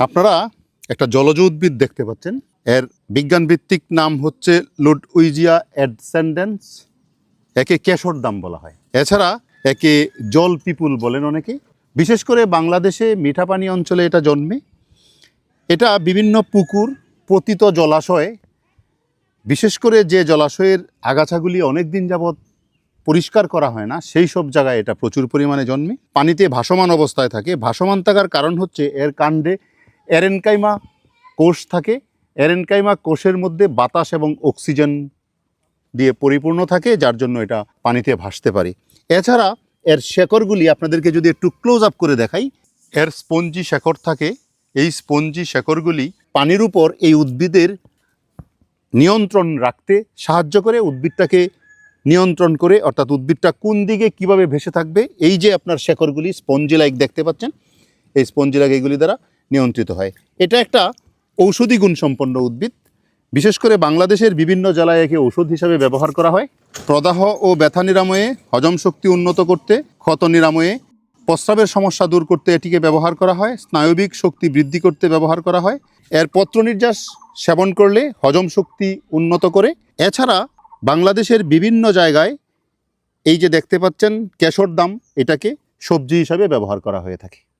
আপনারা একটা জলজ উদ্ভিদ দেখতে পাচ্ছেন। এর বিজ্ঞান ভিত্তিক নাম হচ্ছে লুডউইজিয়া অ্যাডসেন্ডেন্স একে কেশর দাম বলা হয়। এছাড়া একে জল পিপুল বলেন অনেকে। বিশেষ করে বাংলাদেশে মিঠাপানি অঞ্চলে এটা জন্মে। এটা বিভিন্ন পুকুর, পতিত জলাশয়ে। বিশেষ করে যে জলাশয়ের আগাছাগুলি অনেক দিন যাবৎ পরিষ্কার করা হয় না, সেই সব জায়গায় এটা প্রচুর পরিমাণে জন্মে। পানিতে ভাসমান অবস্থায় থাকে। ভাসমান থাকার কারণ হচ্ছে এর কাণ্ডে এরেনকাইমা কোষ থাকে। এরেনকাইমা কোষের মধ্যে বাতাস এবং অক্সিজেন দিয়ে পরিপূর্ণ থাকে, যার জন্য এটা পানিতে ভাসতে পারে। এছাড়া এর শেকড়গুলি আপনাদেরকে যদি একটু ক্লোজ আপ করে দেখাই, এর স্পঞ্জি শেকড় থাকে। এই স্পঞ্জি শেকড়গুলি পানির উপর এই উদ্ভিদের নিয়ন্ত্রণ রাখতে সাহায্য করে। উদ্ভিদটাকে নিয়ন্ত্রণ করে, অর্থাৎ উদ্ভিদটা কোন দিকে কীভাবে ভেসে থাকবে, এই যে আপনার শেকড়গুলি স্পঞ্জি লাইক দেখতে পাচ্ছেন, এই স্পঞ্জি লাইক এইগুলি দ্বারা নিয়ন্ত্রিত হয়। এটা একটা ঔষধি গুণ সম্পন্ন উদ্ভিদ। বিশেষ করে বাংলাদেশের বিভিন্ন জেলায় একে ওষুধ হিসাবে ব্যবহার করা হয়। প্রদাহ ও ব্যথা নিরাময়ে, হজম শক্তি উন্নত করতে, ক্ষত নিরাময়ে, প্রস্রাবের সমস্যা দূর করতে এটিকে ব্যবহার করা হয়। স্নায়বিক শক্তি বৃদ্ধি করতে ব্যবহার করা হয়। এর পত্র নির্যাস সেবন করলে হজম শক্তি উন্নত করে। এছাড়া বাংলাদেশের বিভিন্ন জায়গায় এই যে দেখতে পাচ্ছেন, কেশর দাম এটাকে সবজি হিসাবে ব্যবহার করা হয়ে থাকে।